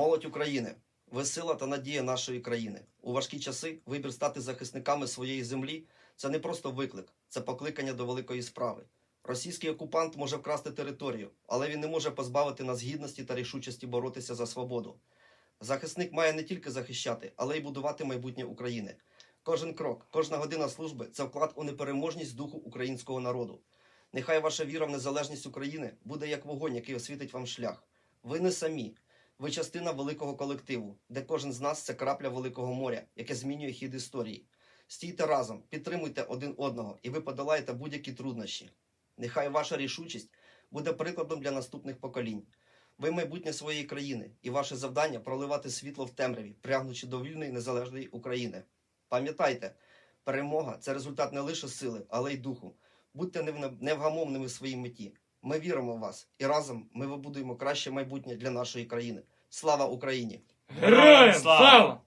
Молодь України, ви сила та надія нашої країни. У важкі часи вибір стати захисниками своєї землі це не просто виклик, це покликання до великої справи. Російський окупант може вкрасти територію, але він не може позбавити нас гідності та рішучості боротися за свободу. Захисник має не тільки захищати, але й будувати майбутнє України. Кожен крок, кожна година служби це вклад у непереможність духу українського народу. Нехай ваша віра в незалежність України буде як вогонь, який освітить вам шлях. Ви не самі. Ви частина великого колективу, де кожен з нас це крапля великого моря, яке змінює хід історії. Стійте разом, підтримуйте один одного, і ви подолаєте будь-які труднощі. Нехай ваша рішучість буде прикладом для наступних поколінь. Ви майбутнє своєї країни, і ваше завдання проливати світло в темряві, прягнучи до вільної незалежної України. Пам'ятайте, перемога це результат не лише сили, але й духу. Будьте невгамовними в своїй меті. Ми віримо в вас, і разом ми вибудуємо краще майбутнє для нашої країни. Слава Україні! Героям слава!